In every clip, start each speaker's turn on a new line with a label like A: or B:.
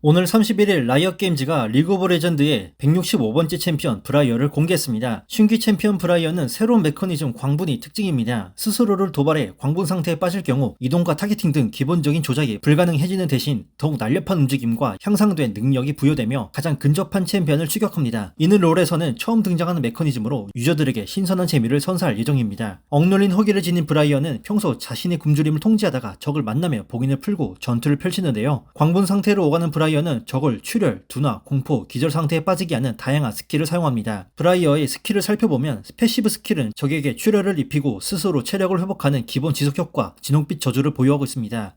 A: 오늘 31일 라이엇 게임즈가 리그 오브 레전드의 165번째 챔피언 브라이어를 공개했습니다. 신규 챔피언 브라이어는 새로운 메커니즘 광분이 특징입니다. 스스로를 도발해 광분 상태에 빠질 경우 이동과 타겟팅 등 기본적인 조작이 불가능해지는 대신 더욱 날렵한 움직임과 향상된 능력이 부여되며 가장 근접한 챔피언을 추격합니다. 이는 롤에서는 처음 등장하는 메커니즘으로 유저들에게 신선한 재미를 선사할 예정입니다. 억눌린 허기를 지닌 브라이어는 평소 자신의 굶주림을 통제하다가 적을 만나며 복인을 풀고 전투를 펼치는데요. 광분 상태로 오가는 브라이어 는 적을 출혈, 둔화, 공포, 기절 상태에 빠지게 하는 다양한 스킬을 사용합니다. 브라이어의 스킬을 살펴보면 패시브 스킬은 적에게 출혈을 입히고 스스로 체력을 회복하는 기본 지속 효과, 진홍빛 저주를 보유하고 있습니다.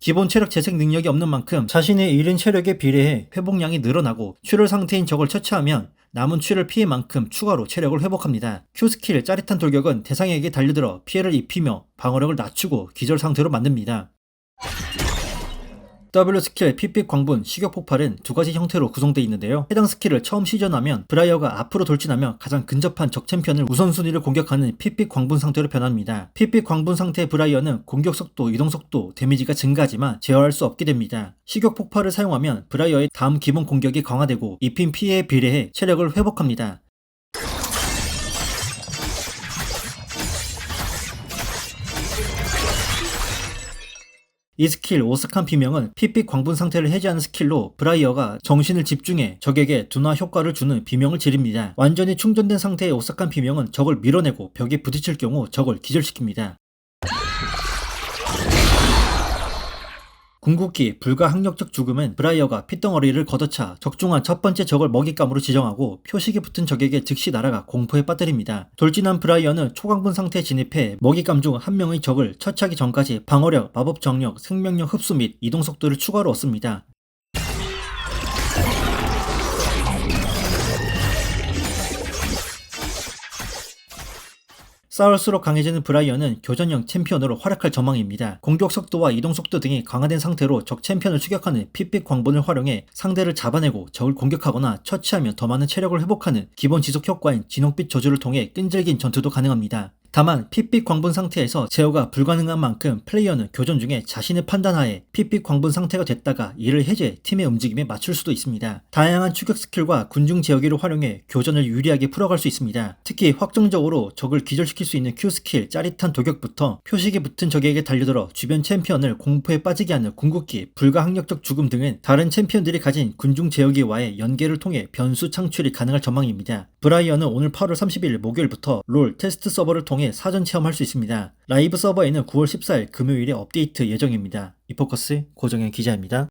A: 기본 체력 재생 능력이 없는 만큼 자신의 잃은 체력에 비례해 회복량이 늘어나고 출혈 상태인 적을 처치하면 남은 출혈 피해만큼 추가로 체력을 회복합니다. Q 스킬 짜릿한 돌격은 대상에게 달려들어 피해를 입히며 방어력을 낮추고 기절 상태로 만듭니다. W 스킬 핏빛 광분 식욕 폭발은 두 가지 형태로 구성되어 있는데요. 해당 스킬을 처음 시전하면 브라이어가 앞으로 돌진하며 가장 근접한 적 챔피언을 우선순위를 공격하는 핏빛 광분 상태로 변합니다. 핏빛 광분 상태의 브라이어는 공격 속도, 이동 속도, 데미지가 증가하지만 제어할 수 없게 됩니다. 식욕 폭발을 사용하면 브라이어의 다음 기본 공격이 강화되고 입힌 피해에 비례해 체력을 회복합니다. 이 스킬 오싹한 비명은 핏빛 광분 상태를 해제하는 스킬로 브라이어가 정신을 집중해 적에게 둔화 효과를 주는 비명을 지릅니다. 완전히 충전된 상태의 오싹한 비명은 적을 밀어내고 벽에 부딪힐 경우 적을 기절시킵니다. 궁극기 불가항력적 죽음은 브라이어가 핏덩어리를 걷어차 적중한 첫 번째 적을 먹잇감으로 지정하고 표식이 붙은 적에게 즉시 날아가 공포에 빠뜨립니다. 돌진한 브라이어는 초강분 상태에 진입해 먹잇감 중 한 명의 적을 처치하기 전까지 방어력, 마법 정력, 생명력 흡수 및 이동 속도를 추가로 얻습니다. 싸울수록 강해지는 브라이어는 교전형 챔피언으로 활약할 전망입니다. 공격 속도와 이동 속도 등이 강화된 상태로 적 챔피언을 추격하는 핏빛 광분을 활용해 상대를 잡아내고 적을 공격하거나 처치하며 더 많은 체력을 회복하는 기본 지속 효과인 진홍빛 저주를 통해 끈질긴 전투도 가능합니다. 다만 핏빛 광분 상태에서 제어가 불가능한 만큼 플레이어는 교전 중에 자신의 판단하에 핏빛 광분 상태가 됐다가 이를 해제 팀의 움직임에 맞출 수도 있습니다. 다양한 추격 스킬과 군중 제어기를 활용해 교전을 유리하게 풀어갈 수 있습니다. 특히 확정적으로 적을 기절시킬 수 있는 Q 스킬 짜릿한 도격부터 표식이 붙은 적에게 달려들어 주변 챔피언을 공포에 빠지게 하는 궁극기 불가항력적 죽음 등은 다른 챔피언들이 가진 군중 제어기와의 연계를 통해 변수 창출이 가능할 전망입니다. 브라이어는 오늘 8월 30일 목요일부터 롤 테스트 서버를 통해 사전 체험할 수 있습니다. 라이브 서버에는 9월 14일 금요일에 업데이트 예정입니다. 이포커스 고정현 기자입니다.